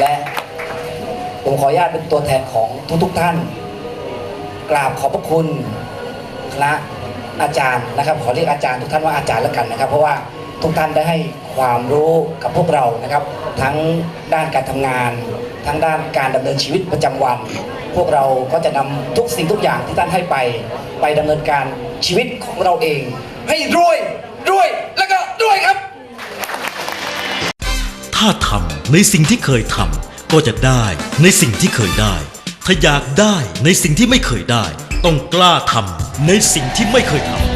และผมขออนุญาตเป็นตัวแทนของทุกๆท่าน กราบขอบพระคุณคณะอาจารย์นะครับ ขอเรียกอาจารย์ทุกท่านว่าอาจารย์แล้วกันนะครับ เพราะว่าทุกท่านได้ให้ความรู้กับพวกเรานะครับ ทั้งด้านการทำงาน ทั้งด้านการดำเนินชีวิตประจำวัน พวกเราก็จะนำทุกสิ่งทุกอย่างที่ท่านให้ไป ไปดำเนินการชีวิตของเราเอง ให้รวยรวยแล้วก็รวยครับ ถ้าทำในสิ่งที่เคยทำก็จะได้ในสิ่งที่เคยได้ ถ้าอยากได้ในสิ่งที่ไม่เคยได้ ต้องกล้าทำในสิ่งที่ไม่เคยทำ